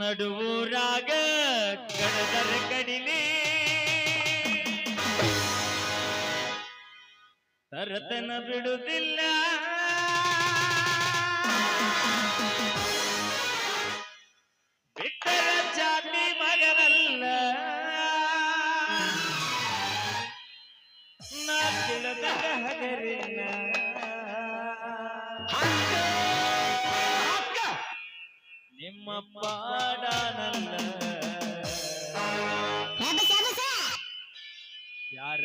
ನಡುವೂರಾಗ ಕಣದರ ಕಡಿಲಿ ತರತನ ಬಿಡುವುದಿಲ್ಲ. ನಿಮ್ಮ ಪಾಡನಲ್ಲ. ಯಾರ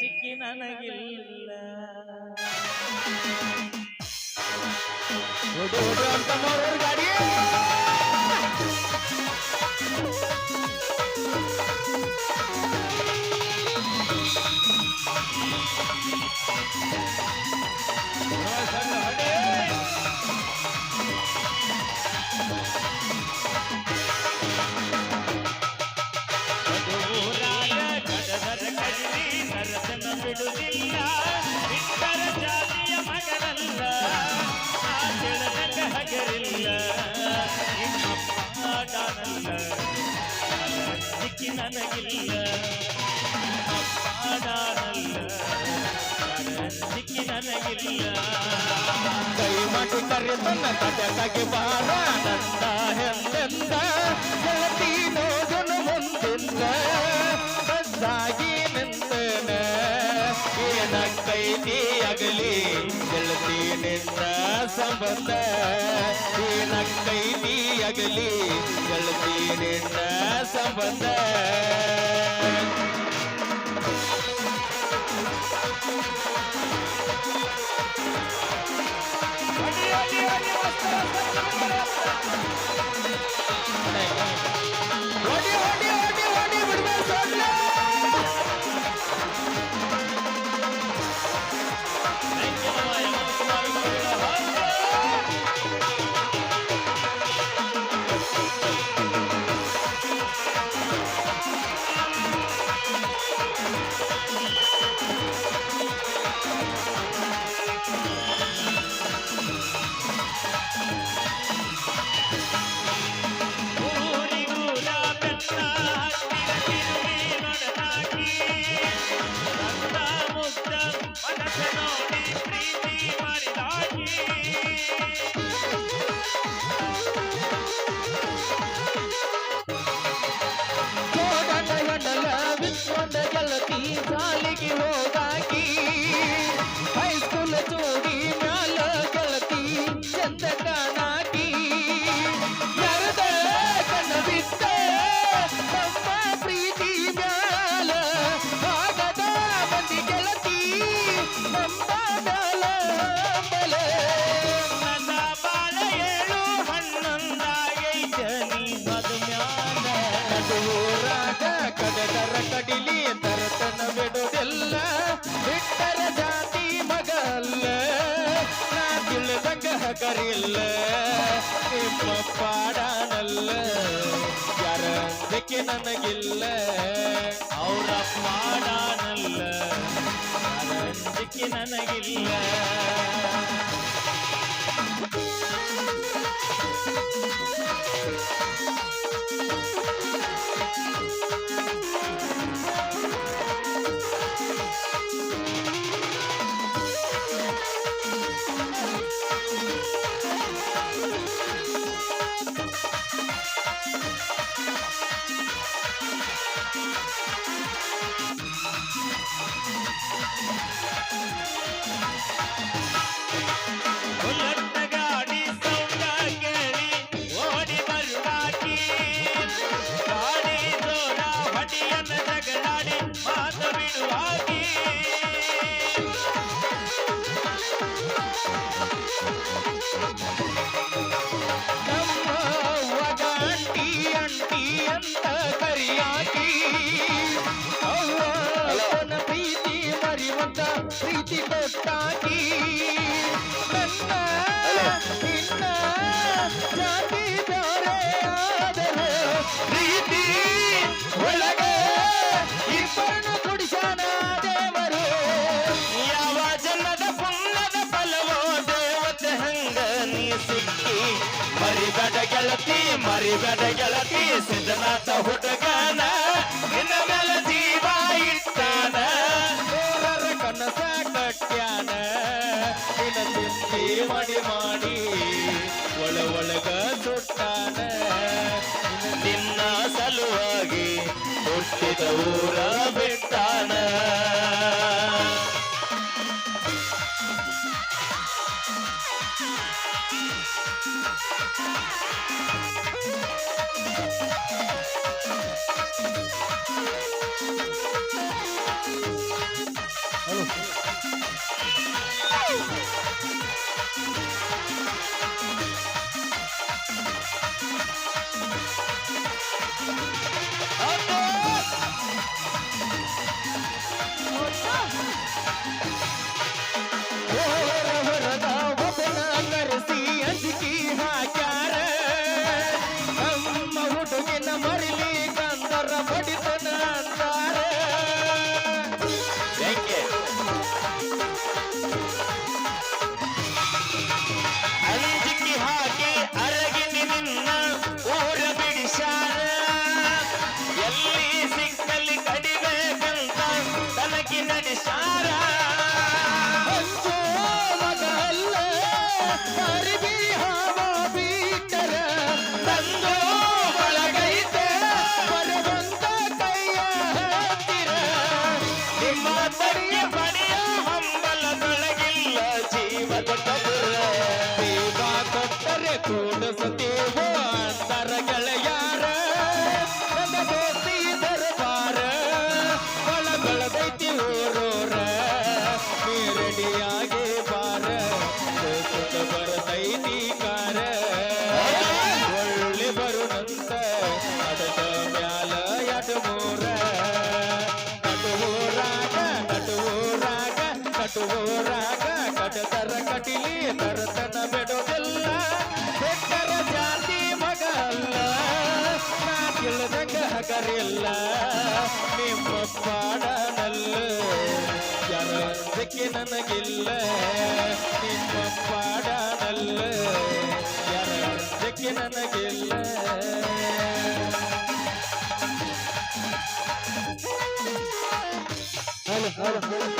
ಚಿಕ್ಕಿ ನನಗಿಲ್ಲ. ಗಾಡಿ ಹಡೆ ನನಗಿಲ್ಲ ಸಿಕ್ಕಿ ನನಗಿಲ್ಲ ದಯಮಾಡಿ ಕರೆ ತನ್ನ ತಟಕ್ಕೆ ಬಾರ ನನ್ನ ಹೆಂದೆಂದ ಗೆಳತಿ ನೋಡುನು ಮುಂದೆಂದ ಸದ್ದಾಗಿ ನಿಂತನ ಏನ ಕೈದಿ ಅಗಲಿ, ಗೆಳತಿ ನಿಂದ. சம்பந்த இலக்கை நீ அகலி எழுதி நின்ற சம்பந்த யாரில்ல இப்ப பாடானல்ல யாரಕ್ಕೆ ನನಗಿಲ್ಲ? ಅವರ ಪಾಡಾನಲ್ಲ ಯಾರಕ್ಕೆ ನನಗಿಲ್ಲ? ಜಾತಿ ಪ್ಯಾರೆ ಆದರ ಪ್ರೀತಿ ಒಳಗ ಗೆಳತಿ ಮರಿಬೇಡ ಗೆಳತಿ ಸಿದ್ಧನಾಥ ಹುಡುಗನ. ನಿನ್ನ ಮೇಲೆ ಜೀವ ಇಟ್ಟಾನ. ದೂರರ ಕನಸ ಕಟ್ಟ್ಯಾನ ನಿನ್ನ ತುಂಬಿ ಮಡಿ ಮಾಡಿ ಒಳ ಒಳಗ ಸುಟ್ಟಾನ. ನಿನ್ನ ಸಲುವಾಗಿ ಹುಟ್ಟಿದ ಊರ Hare நல்ல இன்பம் பாட நல்ல ಯಾರಕ್ಕೆ ನನಗೆಲ್ಲ ಹಲೋ ಹಲೋ